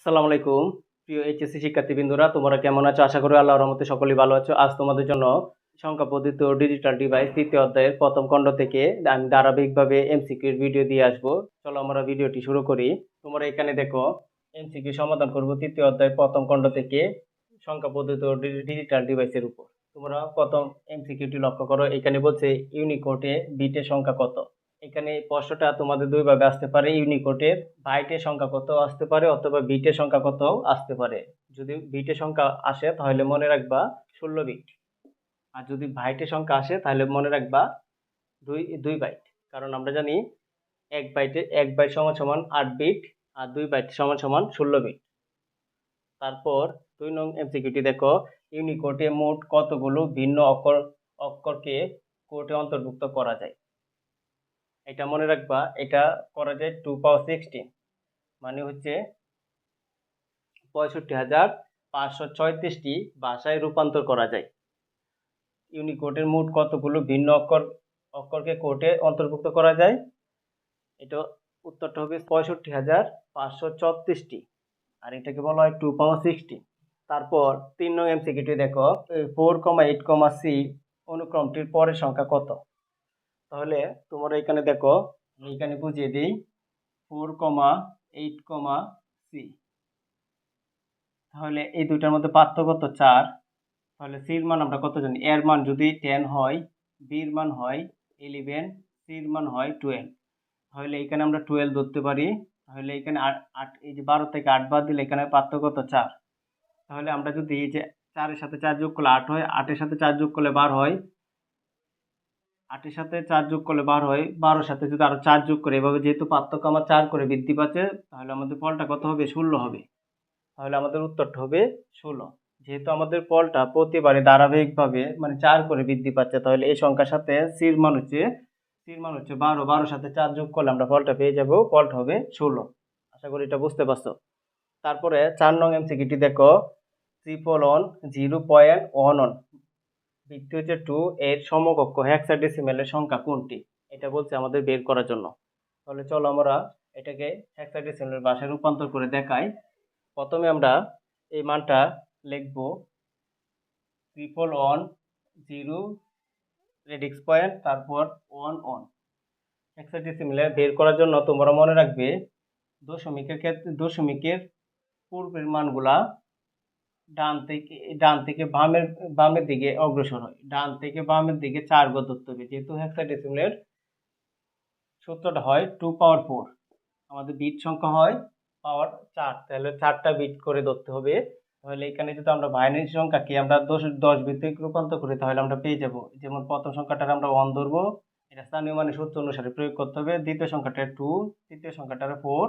আসসালামু আলাইকুম। প্রিয় এইচএসসি শিক্ষার্থীবৃন্দরা, তোমরা কেমন আছো? আশা করি আল্লাহর রহমতে সকলেই ভালো আছো। আজ তোমাদের জন্য সংখ্যা পদ্ধতি ডিজিটাল ডিভাইস তৃতীয় অধ্যায়ের প্রথম খণ্ড থেকে আমি ধারাবাহিকভাবে এমসিকিউর ভিডিও দিয়ে আসব। চলো আমরা ভিডিওটি শুরু করি। তোমরা এখানে দেখো এমসিকিউ সমাধান করব তৃতীয় অধ্যায়ের প্রথম খণ্ড থেকে সংখ্যা পদ্ধতি ডিজিটাল ডিভাইসের উপর। তোমরা প্রথম এমসিকিউটি লক্ষ্য করো। এখানে বলছে ইউনিকোডে বিটের সংখ্যা কত? এখানে প্রশ্নটা তোমাদের দুইভাবে আসতে পারে, ইউনিকোডের বাইটের সংখ্যা কত আসতে পারে অথবা বিটের সংখ্যা কত আসতে পারে। যদি বিটের সংখ্যা আসে তাহলে মনে রাখবা ষোলো বিট। আর যদি বাইটের সংখ্যা আসে তাহলে মনে রাখবা দুই দুই বাইট। কারণ আমরা জানি এক বাইটে, এক বাইট সমান সমান আট বিট আর দুই বাইট সমান সমান ষোলো বিট। তারপর দুই নং এমসিকিউটি দেখো, ইউনিকোডে মোট কতগুলো ভিন্ন অক্ষর, অক্ষরকে কোর্টে অন্তর্ভুক্ত করা যায়? এটা মনে রাখবা, এটা করা যায় টু পাওয়ার সিক্সটিন মানে হচ্ছে পঁয়ষট্টি হাজার পাঁচশো ছয়ত্রিশটি ভাষায় রূপান্তর করা যায়। ইউনিকোডের মোট কতগুলো ভিন্ন অক্ষর, অক্ষরকে কোডে অন্তর্ভুক্ত করা যায়? এটা উত্তরটা হবে পঁয়ষট্টি হাজার পাঁচশো ছত্রিশটি আর এটাকে বলা হয় টু পাওয়ার সিক্সটি তারপর তিন নং এমসিকিউটি দেখো four comma eight comma C অনুক্রমটির পরের সংখ্যা কত? তাহলে তোমরা এখানে দেখো, আমি এখানে বুঝিয়ে দিই four comma eight comma C তাহলে এই দুইটার মধ্যে পার্থক্য তো চার। তাহলে সির মান আমরা কত জানি? এর মান যদি টেন হয় বির মান হয় ইলেভেন সির মান হয় টুয়েলভ তাহলে এখানে আমরা টুয়েলভ ধরতে পারি। তাহলে এখানে আট, এই যে বারো থেকে আট বাদ দিলে এখানে পার্থক্য তো চার। তাহলে আমরা যদি এই যে চারের সাথে চার যোগ করলে আট হয়, আটের সাথে চার যোগ করলে বার হয় আটের সাথে চার যোগ করলে বার হয়, বারোর সাথে যদি আরও চার যোগ করে, এভাবে যেহেতু পার্থক্য আমার চার করে বৃদ্ধি পাচ্ছে, তাহলে আমাদের ফলটা কত হবে? ষোলো হবে। তাহলে আমাদের উত্তরটা হবে ষোলো। যেহেতু আমাদের ফলটা প্রতিবারে ধারাবাহিকভাবে মানে চার করে বৃদ্ধি পাচ্ছে, তাহলে এই সংখ্যার সাথে সির মান হচ্ছে সির মান হচ্ছে বারো। বারোর সাথে চার যোগ করলে আমরা ফলটা পেয়ে যাব, ফলটা হবে ষোলো। আশা করি এটা বুঝতে পারছ। তারপরে চার নং এমসিকিটি দেখো triple one zero point one one. ভিত্তি হচ্ছে টু এর সমকক্ষ হেক্সাডেসিমেলের সংখ্যা কোনটি? এটা বলছে আমাদের বের করার জন্য। তাহলে চলো আমরা এটাকে হেক্সাডেসিমেলের ভাষায় রূপান্তর করে দেখাই। প্রথমে আমরা এই মানটা লিখব triple one zero radix point তারপর ওয়ান ওয়ান হেক্সাডেসিমেলে বের করার জন্য তোমরা মনে রাখবে দশমিকের ক্ষেত্রে, দশমিকের পূর্বের মানগুলা ডান থেকে ডান থেকে বামের বামের দিকে অগ্রসর হয়। ডান থেকে বামের দিকে চার গো হবে যেহেতু হেক্সাডেসিমেলের সূত্রটা হয় টু পাওয়ার ফোর আমাদের বিট সংখ্যা হয় পাওয়ার চার। তাহলে চারটা বিট করে ধরতে হবে। তাহলে এখানে যদি আমরা বাইনারি সংখ্যাকে আমরা দশ দশ ভিত্তিক রূপান্তর করি, তাহলে আমরা পেয়ে যাব। যেমন প্রথম সংখ্যাটা আমরা ওয়ান ধরবো, এটা স্থানীয় মানে সূত্র অনুসারে প্রয়োগ করতে হবে। দ্বিতীয় সংখ্যাটা টু তৃতীয় সংখ্যাটারে ফোর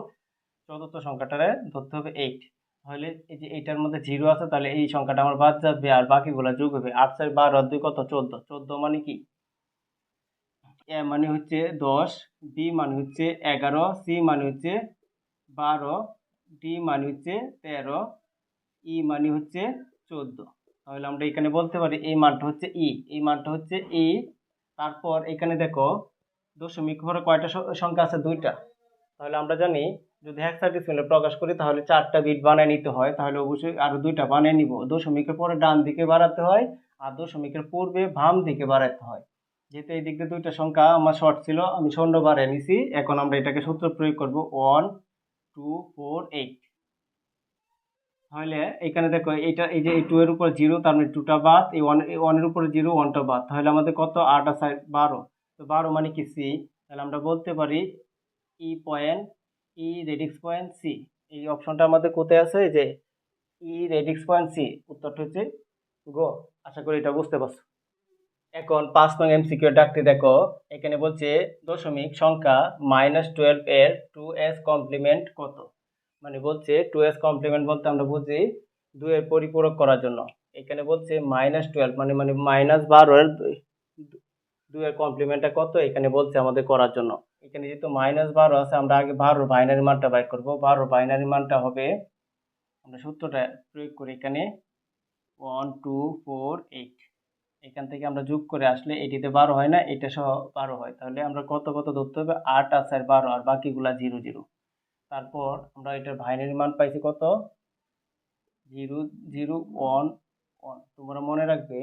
চতুর্থ সংখ্যাটারে ধরতে হবে এইট তাহলে এই যে এইটার মধ্যে জিরো আছে, তাহলে এই সংখ্যাটা আমার বাদ যাবে আর বাকিগুলো যোগ হবে। আট চার বারো দুই কত? চোদ্দ। চোদ্দ মানে কি? এ মানে হচ্ছে দশ বি মানে হচ্ছে এগারো সি মানে হচ্ছে বারো ডি মানে হচ্ছে তেরো ই মানে হচ্ছে চোদ্দ। তাহলে আমরা এখানে বলতে পারি এই মানটা হচ্ছে ই এই মানটা হচ্ছে ই তারপর এখানে দেখো, দশমিক পরে কয়টা সংখ্যা আছে? দুইটা। তাহলে আমরা জানি যদি হেক্সাডেসিমেলে প্রকাশ করি, তাহলে চারটা বিট বানিয়ে নিতে হয়। তাহলে অবশ্যই আরও দুইটা বানিয়ে নিব। দশমিকের পরে ডান দিকে বাড়াতে হয় আর দশমিকের পূর্বে বাম দিকে বাড়াতে হয়। যেহেতু এই দিক দিয়ে দুইটা সংখ্যা আমার শর্ট ছিল, আমি শূন্য বাড়িয়ে নিছি। এখন আমরা এটাকে সূত্র প্রয়োগ করব ওয়ান টু ফোর এইট তাহলে এখানে দেখো, এইটা, এই যে এই টু এর উপর জিরো তার মানে টুটা বাদ। এই ওয়ান ওয়ানের উপরে জিরো ওয়ানটা বাদ। তাহলে আমাদের কত? আট আছে বারো। তো বারো মানে কি সি তাহলে আমরা বলতে পারি E point E radix point C এই অপশনটা আমাদের কোথায় আছে? যে ই রেডিক্স পয়েন্ট সি উত্তরটা হচ্ছে গো আশা করি এটা বুঝতে পারছ। এখন পাঁচ নং এম সিকিউর ডাকটি দেখো। এখানে বলছে, দশমিক সংখ্যা মাইনাস টুয়েলভ এর টু এস কমপ্লিমেন্ট কত? মানে বলছে টু এস কমপ্লিমেন্ট বলতে আমরা বুঝি দুয়ের পরিপূরক করার জন্য। এখানে বলছে মাইনাস টুয়েলভ মানে মানে মাইনাস বারো এর দুয়ের কমপ্লিমেন্টটা কত? এখানে বলছে আমাদের করার জন্য। এখানে যেহেতু মাইনাস বারো আছে, আমরা আগে বারোর বাইনারি মানটা বাইর করব। বারোর বাইনারি মানটা হবে, আমরা সূত্রটা প্রয়োগ করি এখানে ওয়ান টু ফোর এইট এখান থেকে আমরা যোগ করে আসলে এটিতে বারো হয় না, এটা সহ বারো হয়। তাহলে আমরা কত কত ধরতে হবে? আট আছে আর বারো, আর বাকিগুলা জিরো জিরো তারপর আমরা এটার বাইনারি মান পাইছি কত? জিরো জিরো ওয়ান ওয়ান তোমরা মনে রাখবে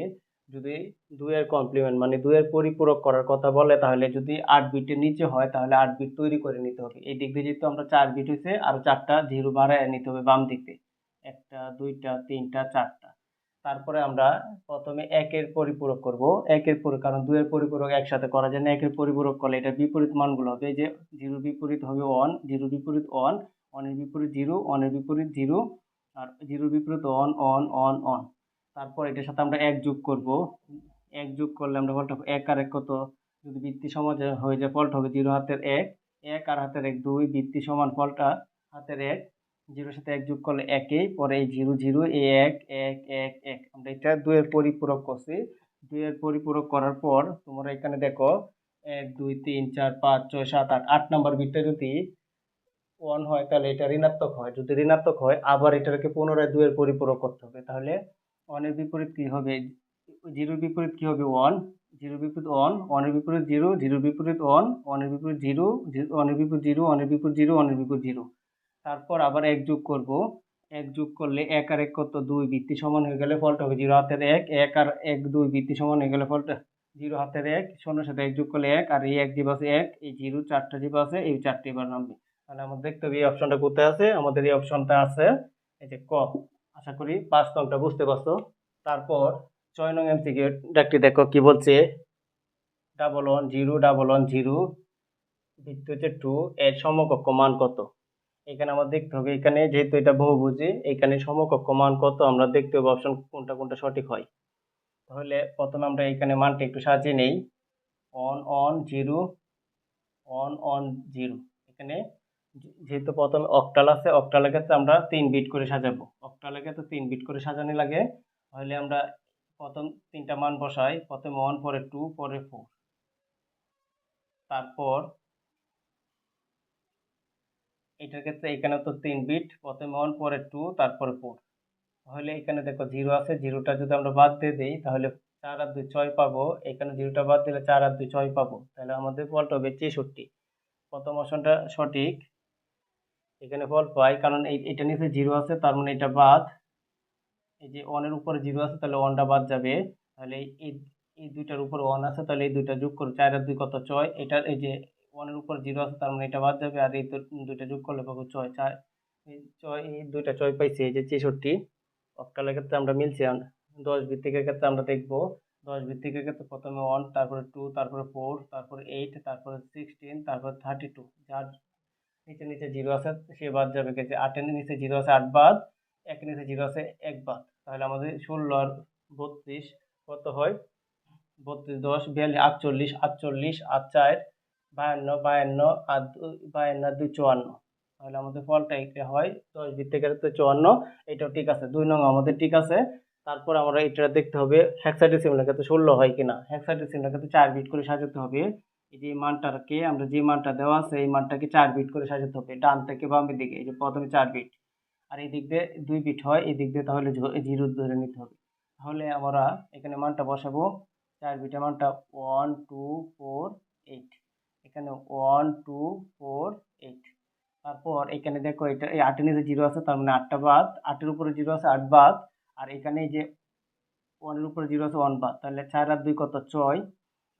যদি দুইয়ের কমপ্লিমেন্ট মানে দুইয়ের পরিপূরক করার কথা বলে, তাহলে যদি আট বিটের নিচে হয়, তাহলে আট বিট তৈরি করে নিতে হবে। এই দিক দিয়ে যেহেতু আমরা চার বিট হয়েছে আরও চারটা জিরো বাড়ায় নিতে হবে বাম দিক। দিয়ে একটা, দুইটা, তিনটা, চারটা। তারপরে আমরা প্রথমে একের পরিপূরক করব। একের পরি কারণ দুইয়ের পরিপূরক একসাথে করা যায় না। একের পরিপূরক করলে এটা বিপরীত মানগুলো হবে। যে জিরো বিপরীত হবে ওয়ান জিরো বিপরীত ওয়ান ওয়ানের বিপরীত জিরো ওয়ানের বিপরীত জিরো আর জিরো বিপরীত অন অন অন অন তারপর এটার সাথে আমরা এক যোগ করব। এক যোগ করলে আমরা ফলটা এক আর এক কত? যদি বৃত্তি সমাজ হয়ে যায় ফলটা হবে জিরো হাতের এক। এক আর হাতের এক দুই, বৃত্তি সমান ফলটা হাতের এক। জিরোর সাথে এক যোগ করলে একেই পরে এই জিরো জিরো এ এক এক এক এক। আমরা এটা দুইয়ের পরিপূরক করছি। দুইয়ের পরিপূরক করার পর তোমরা এখানে দেখো, এক, দুই, তিন, চার, পাঁচ, ছয়, সাত, আট। আট নম্বর বিটটা যদি ওয়ান হয়, তাহলে এটা ঋণাত্মক হয়। যদি ঋণাত্মক হয়, আবার এটাকে পুনরায় দুইয়ের পরিপূরক করতে হবে। তাহলে ওয়ানের বিপরীত কি হবে? জিরোর বিপরীত কি হবে? ওয়ান জিরোর বিপরীত ওয়ান ওয়ানের বিপরীত জিরো জিরোর বিপরীত ওয়ান ওয়ানের বিপরীত জিরো ওয়ানের বিপরীত জিরো ওয়ানের বিপরীত জিরো ওয়ানের বিপরীত জিরো তারপর আবার এক যোগ করব। এক যোগ করলে এক আর এক কত? দুই। বৃত্তি সমান হয়ে গেলে ফলটা হবে জিরো হাতের এক। এক আর এক দুই, বৃত্তি সমান হয়ে গেলে ফলটা জিরো হাতের এক। শূন্যের সাথে এক যোগ করলে এক। আর এই এক জীব আছে এক। এই জিরো চারটা জীব আছে, এই চারটে এবার নামবে। তাহলে আমাদের দেখতে হবে এই অপশনটা কোথায় আছে? আমাদের এই অপশনটা আছে এই যে ক। আশা করি পাঁচ নংটা বুঝতে পারছ। তারপর ছয় নং এমসিকিউ ডাকটি দেখো কি বলছে? Double one zero double one zero হচ্ছে টু এর সমকক্ষ মান কত? এখানে আমার দেখতে হবে, এখানে যেহেতু এটা বহুভুজি, এখানে সমকক্ষ মান কত? আমরা দেখতে হবে অপশন কোনটা কোনটা সঠিক হয়। তাহলে প্রথমে আমরা এখানে মানটা একটু সাজিয়ে নেই। One one zero one one zero এখানে যেহেতু প্রথমে অক্টাল আছে অক্টালের ক্ষেত্রে আমরা তিন বিট করে সাজাবো। অক্টালের ক্ষেত্রে তিন বিট করে সাজানো লাগে। তাহলে আমরা প্রথম তিনটা মান বসাই, প্রথমে ওয়ান পরে টু পরে ফোর তারপর এটার ক্ষেত্রে এখানে তো তিন বিট প্রথমে ওয়ান পরে টু তারপরে ফোর তাহলে এখানে দেখো জিরো আছে জিরোটা যদি আমরা বাদ দিয়ে দিই, তাহলে চার আর দুই ছয় পাবো। এখানে জিরোটা বাদ দিলে চার আর দুই ছয় পাবো। তাহলে আমাদের ফলটা হবে তেষট্টি প্রথম অপশনটা সঠিক। এখানে ফল পাই, কারণ এটা নিচে জিরো আছে, তার মানে এটা বাদ। এই যে ওয়ানের উপরে জিরো আছে, তাহলে ওয়ানটা বাদ যাবে। তাহলে এই, এই- দুইটার উপর ওয়ান আছে, তাহলে এই দুইটা যোগ করে, চার আর দুই কত? ছয়। এটার এই যে ওয়ানের উপর জিরো আছে, তার মানে এটা বাদ যাবে, আর এই দুইটা যোগ করলে পাবো ছয়। চার, এই ছয়, এই দুইটা ছয় পাইছি, এই যে ছেষট্টি। অক্টালের ক্ষেত্রে আমরা মিলছে দশ ভিত্তিকের ক্ষেত্রে আমরা দেখব। দশ ভিত্তিকের ক্ষেত্রে প্রথমে ওয়ান তারপরে টু তারপরে ফোর তারপরে এইট তারপরে সিক্সটিন তারপরে থার্টি টু যার নিচে নিচে জিরো আছে, সে বাদ যাবে। গেছে আটের নিচে জিরো আছে, আট বাদ, এক নিচে জিরো আছে, এক বাদ। তাহলে আমাদের ষোলো আর বত্রিশ কত হয়? বত্রিশ, দশ, বিয়াল্লিশ, আটচল্লিশ আটচল্লিশ, আট চার, বায়ান্ন বায়ান্ন আর দুই, বায়ান্ন দুই, চুয়ান্ন। তাহলে আমাদের ফলটা এটা হয়, দশ ভিত্তিকের তো চুয়ান্ন এটাও ঠিক আছে। দুই নং আমাদের ঠিক আছে। তারপর আমরা এটা দেখতে হবে হ্যাক্সাডেসিমালের ক্ষেত্রে ষোলো হয় কিনা। হ্যাক্সাডেসিমালের ক্ষেত্রে চার বিট করে সাজাতে হবে। এই যে মানটাকে, আমরা যে মানটা দেওয়া আছে, এই মানটাকে চার বিট করে সাজাতে হবে। ডান থেকে বামের দিকে, এই যে প্রথমে চার বিট আর এই দিক দিয়ে দুই বিট হয় এই দিক দিয়ে তাহলে জিরো ধরে নিতে হবে। তাহলে আমরা এখানে মানটা বসাবো। চার বিটের মানটা ওয়ান টু ফোর এইট এখানে ওয়ান টু ফোর এইট তারপর এখানে দেখো এটা, এই আটের নিচে জিরো আছে, তার মানে আটটা বাদ, আটের উপরে জিরো আছে, আট বাদ, আর এখানে যে ওয়ানের উপরে জিরো আছে ওয়ান বাদ, তাহলে চার আর দুই কত? ছয়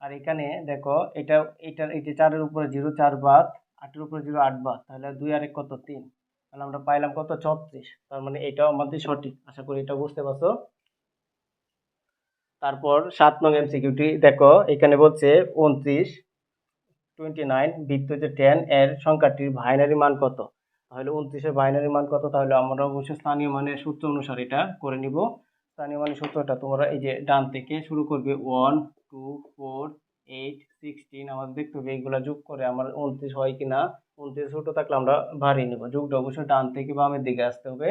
আর এখানে দেখো, এটা এটার এই যে চারের উপরে জিরো, চার বাদ, আটের উপরে জিরো, আট বাদ, তাহলে দুই আর এক কত? তিন। তাহলে আমরা পাইলাম কত? ছত্রিশ। তার মানে এটাও আমাদের সঠিক। আশা করি এটা বুঝতে পারছ? তারপর সাত নং এমসিকিউটি দেখো, এখানে বলছে উনত্রিশ টোয়েন্টি নাইন যে টেন এর সংখ্যাটির বাইনারি মান কত? তাহলে উনত্রিশের বাইনারি মান কত? তাহলে আমরা অবশ্যই স্থানীয় মানের সূত্র অনুসারে এটা করে নিব। স্থানীয় মানের সূত্রটা তোমরা এই যে ডান থেকে শুরু করবে one two four eight sixteen আমাদের দেখতে হবে এইগুলা যোগ করে আমার উনত্রিশ হয় কি না উনত্রিশ ছোটো থাকলে আমরা ভারী নেব। যোগটা অবশ্যই ডান থেকে বামের দিকে আসতে হবে।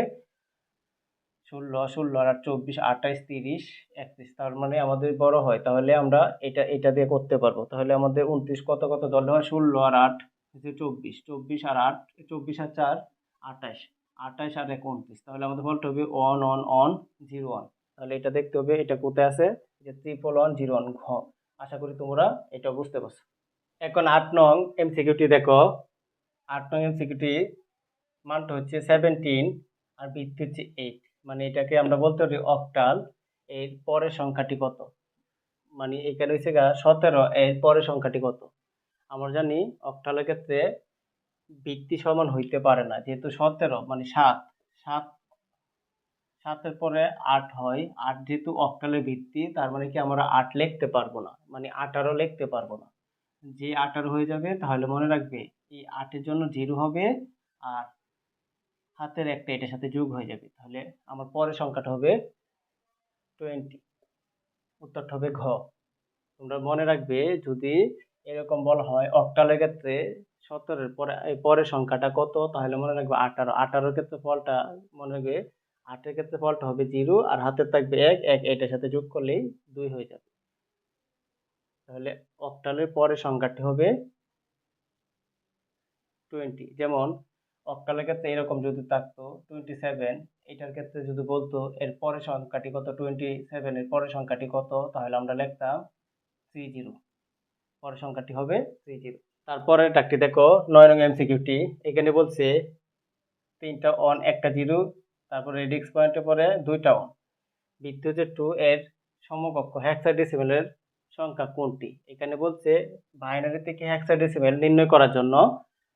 ষোলো ষোলো আর চব্বিশ, আঠাইশ, তিরিশ, একত্রিশ, তার মানে আমাদের বড় হয়। তাহলে আমরা এটা এটা দিয়ে করতে পারব। তাহলে আমাদের উনত্রিশ কত কত ধরলে হয়? ষোলো আর আট হচ্ছে চব্বিশ। চব্বিশ আর আট, চব্বিশ আর চার, আঠাইশ। আঠাইশ আর এক, উনত্রিশ। তাহলে আমাদের ফলটা হবে one one one zero one তাহলে এটা দেখতে হবে, এটা কোথায় আছে? যে ট্রিপল ওয়ান জিরো ওয়ান ঘ। আশা করি তোমরা এটা বুঝতে পারছ। এখন আট নং এমসিকিউটি দেখো। আট নং এমসিকিউটি মানটা হচ্ছে সেভেন্টিন আর ভিত্তি হচ্ছে এইট মানে এটাকে আমরা বলতে পারি অক্টাল এর পরের সংখ্যাটি কত? মানে এখানে হচ্ছে গা সতেরো, এর পরের সংখ্যাটি কত? আমরা জানি অক্টালের ক্ষেত্রে ভিত্তি সমান হইতে পারে না, যেহেতু সতেরো মানে সাত। সাত সাতের পরে আট হয়। আট যেহেতু অক্টালের ভিত্তি, তার মানে কি আমরা আট লিখতে পারব না? মানে আঠারো লিখতে পারব না। যে আঠারো হয়ে যাবে, তাহলে মনে রাখবে এই আটের জন্য জিরো হবে আর হাতের একটা এটার সাথে যোগ হয়ে যাবে। তাহলে আমার পরের সংখ্যাটা হবে টোয়েন্টি উত্তরটা হবে ঘ। তোমরা মনে রাখবে যদি এরকম বলা হয় অক্টালের ক্ষেত্রে সতেরোর পরে পরের সংখ্যাটা কত? তাহলে মনে রাখবে আঠারো। আঠারোর ক্ষেত্রে ফলটা মনে রাখবে আটের ক্ষেত্রে ফলটা হবে জিরো আর হাতের থাকবে এক এক এটার সাথে যোগ করলেই দুই হয়ে যাবে। তাহলে অক্টালের পরের সংখ্যাটি হবে টোয়েন্টি যেমন অক্টালের ক্ষেত্রে এরকম যদি থাকতো টোয়েন্টি সেভেন এটার ক্ষেত্রে যদি বলতো এর পরের সংখ্যাটি কত? টোয়েন্টি সেভেন এর পরের সংখ্যাটি কত? তাহলে আমরা লিখতাম থ্রি জিরো পরের সংখ্যাটি হবে থ্রি জিরো তারপরে ডাকটি দেখো, নয় নং এমসিকিউটি এখানে বলছে তিনটা অন একটা জিরো তারপরে রেডিক্স পয়েন্টের পরে দুইটা বৃত্তি হচ্ছে টু এর সমকক্ষ হ্যাক্সাডেসিমেলের সংখ্যা কোনটি? এখানে বলছে বাইনারি থেকে হ্যাক্সাডেসিমেল নির্ণয় করার জন্য।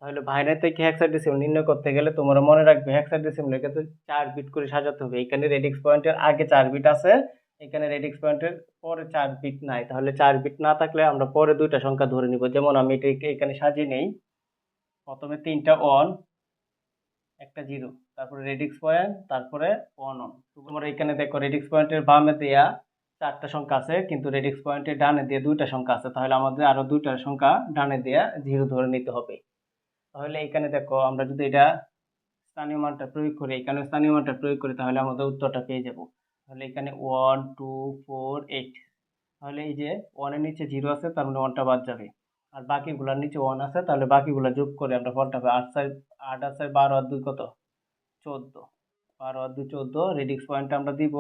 তাহলে বাইনারি থেকে হ্যাক্সাডেসিমেল নির্ণয় করতে গেলে তোমরা মনে রাখবে হ্যাক্সাডেসিমেলের ক্ষেত্রে চার বিট করে সাজাতে হবে। এখানে রেডিক্স পয়েন্টের আগে চার বিট আছে, এখানে রেডিক্স পয়েন্টের পরে চার বিট নাই। তাহলে চার বিট না থাকলে আমরা পরে দুইটা সংখ্যা ধরে নিব। যেমন আমি এটাকে এখানে সাজিয়ে নেই। প্রথমে তিনটা অন একটা জিরো তারপরে রেডিক্স পয়েন্ট তারপরে অন অন তোমরা এখানে দেখো রেডিক্স পয়েন্টের বামে দেয়া চারটা সংখ্যা আছে, কিন্তু রেডিক্স পয়েন্টের ডানে দিয়ে দুইটা সংখ্যা আছে। তাহলে আমাদের আরও দুইটা সংখ্যা ডানে দেয়া জিরো ধরে নিতে হবে। তাহলে এখানে দেখো আমরা যদি এটা স্থানীয় মানটা প্রয়োগ করি, এখানে স্থানীয় মানটা প্রয়োগ করি, তাহলে আমাদের উত্তরটা পেয়ে যাব। তাহলে এখানে ওয়ান টু ফোর এইট তাহলে এই যে ওয়ানের নিচে জিরো আছে, তার মানে ওয়ানটা বাদ যাবে। আর বাকিগুলোর নিচে ওয়ান আছে, তাহলে বাকিগুলো যোগ করে আমরা ফলটা পাই আট সাইড আট আর সাইড বারো আর দুই কত? চোদ্দ। বারো আর দু চোদ্দ, রেডিক্স পয়েন্টটা আমরা দিব।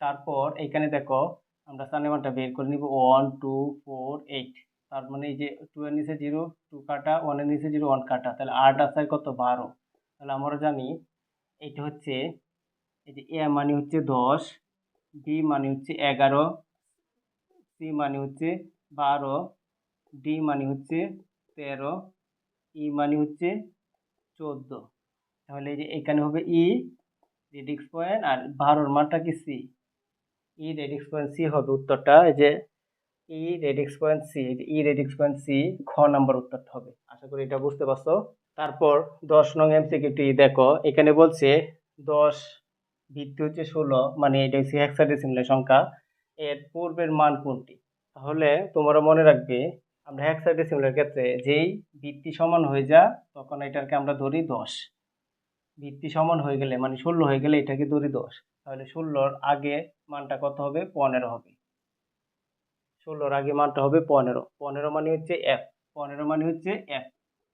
তারপর এখানে দেখো, আমরা স্থানীয় মানটা বের করে নিব। One, two, four, eight. তার মানে এই যে টু এর নিচে জিরো, টু কাটা ওয়ানের নিচে জিরো, ওয়ান কাটা। তাহলে আট সাইড কত? বারো। তাহলে আমরা জানি এটা হচ্ছে, এই যে এ মানে হচ্ছে দশ, বি মানে হচ্ছে এগারো, সি মানে হচ্ছে বারো, ডি মানে হচ্ছে তেরো, ই মানে হচ্ছে চোদ্দ। তাহলে এই যে এখানে হবে ই রেডিক্স পয়েন্ট আর বারোর মানটা কি C E radix point C হবে উত্তরটা, এই যে E radix point C E radix point C খ নাম্বার উত্তরটা হবে। আশা করি এটা বুঝতে পারছ। তারপর দশ নং এম এমসিকিউটি দেখো, এখানে বলছে দশ ভিত্তি হচ্ছে ষোলো মানে এটা হচ্ছে হ্যাক্সাডেসিমালের সংখ্যা। এর পূর্বের মান কোনটি? তাহলে তোমরা মনে রাখবে, আমরা হ্যাক্সাডেসিমালের ক্ষেত্রে যেই ভিত্তি সমান হয়ে যা, তখন এটাকে আমরা ধরি দশ। ভিত্তি সমান হয়ে গেলে মানে ষোলো হয়ে গেলে এটাকে ধরি দশ। তাহলে ষোলোর আগে মানটা কত হবে? পনেরো হবে। ষোলোর আগে মানটা হবে পনেরো। পনেরো মানে হচ্ছে এফ পনেরো মানে হচ্ছে এফ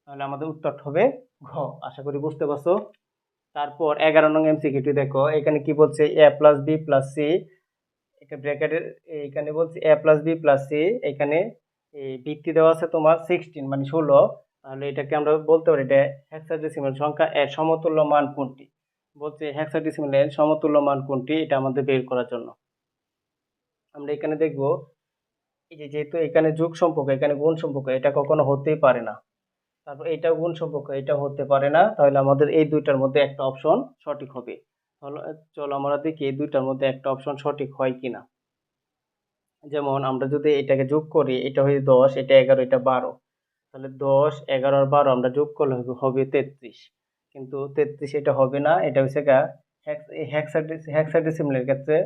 তাহলে আমাদের উত্তরটা হবে ঘ। আশা করি বুঝতে পারছ? তারপর এগারো নং এমসিকিউটি দেখো। এখানে কি বলছে? A plus B plus C এটা ব্র্যাকেটের এখানে বলছে A plus B plus C এখানে ভিত্তি দেওয়া আছে তোমার সিক্সটিন মানে ষোলো। তাহলে এটাকে আমরা বলতে পারি এটা হ্যাক্সাডেসিমাল সংখ্যা এর সমতুল্য মান কোনটি? বলছে হ্যাক্সাডেসিমালের সমতুল্য মান কোনটি? এটা আমাদের বের করার জন্য। আমরা এখানে দেখব, এই যে যেহেতু এখানে যোগ সম্পর্ক, এখানে গুণ সম্পর্ক, এটা কখনো হতেই পারে না। তারপর এটা গুণ সম্পর্ক এটা হতে পারে না। তাহলে আমাদের এই দুইটার মধ্যে একটা অপশন সঠিক হবে। চলো আমরা দেখি এই দুইটার মধ্যে একটা অপশন সঠিক হয় কিনা। যেমন আমরা যদি এটাকে যোগ করি, এটা হয়ে দশ, এটা এগারো, এটা বারো। তাহলে দশ, এগারো আর বারো আমরা যোগ করলে হবে তেত্রিশ। কিন্তু তেত্রিশ এটা হবে না, এটা হচ্ছে গা হ্যাক্সাডেসিমালের ক্ষেত্রে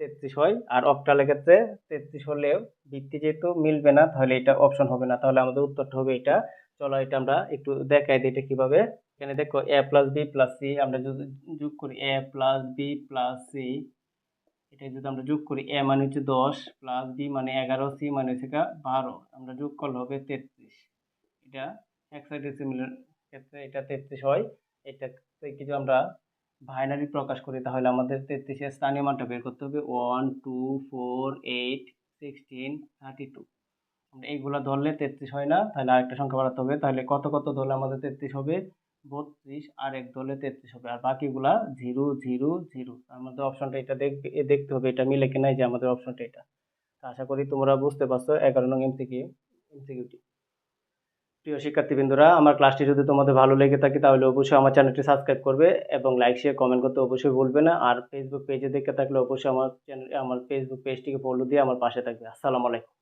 তেত্রিশ হয়, আর অক্টালের ক্ষেত্রে তেত্রিশ হলেও ভিত্তি যেহেতু মিলবে না, তাহলে এটা অপশন হবে না। তাহলে আমাদের উত্তরটা হবে এটা। চলো এটা আমরা একটু দেখাই দিই এটা কীভাবে। এখানে দেখো A plus B plus C আমরা যদি যোগ করি A plus B plus C এটা যদি আমরা যোগ করি এ মানে হচ্ছে দশ প্লাস বি মানে এগারো সি মানে হচ্ছে বারো। আমরা যোগ করলে হবে তেত্রিশ। এটা হ্যাক্সাডেসিমালের ক্ষেত্রে এটা তেত্রিশ হয়। এটা কিছু আমরা বাইনারি প্রকাশ করি, তাহলে আমাদের তেত্রিশের স্থানীয় মানটা বের করতে হবে। One two four eight sixteen thirty two এইগুলো ধরলে তেত্রিশ হয় না, তাহলে আরেকটা সংখ্যা বাড়াতে হবে। তাহলে কত কত ধরলে আমাদের তেত্রিশ হবে? বত্রিশ, আর এক দলে তেত্রিশ হবে। আর বাকিগুলা জিরো জিরো জিরো মধ্যে অপশনটা এটা দেখবে দেখতে হবে এটা মিলে কিনা যে আমাদের অপশনটা এটা। আশা করি তোমরা বুঝতে পারছ। এগারো নং এমসিকিউ এমসিকিউটি প্রিয় শিক্ষার্থীবৃন্দরা, আমার ক্লাসটি যদি তোমাদের ভালো লেগে থাকে তাহলে অবশ্যই আমার চ্যানেলটি সাবস্ক্রাইব করবে এবং লাইক শেয়ার কমেন্ট করতে অবশ্যই ভুলবে না। আর ফেসবুক পেজে দেখে থাকলে অবশ্যই আমার চ্যানেল আমার ফেসবুক পেজটিকে ফলো দিয়ে আমার পাশে থাকবে। আসসালামু আলাইকুম।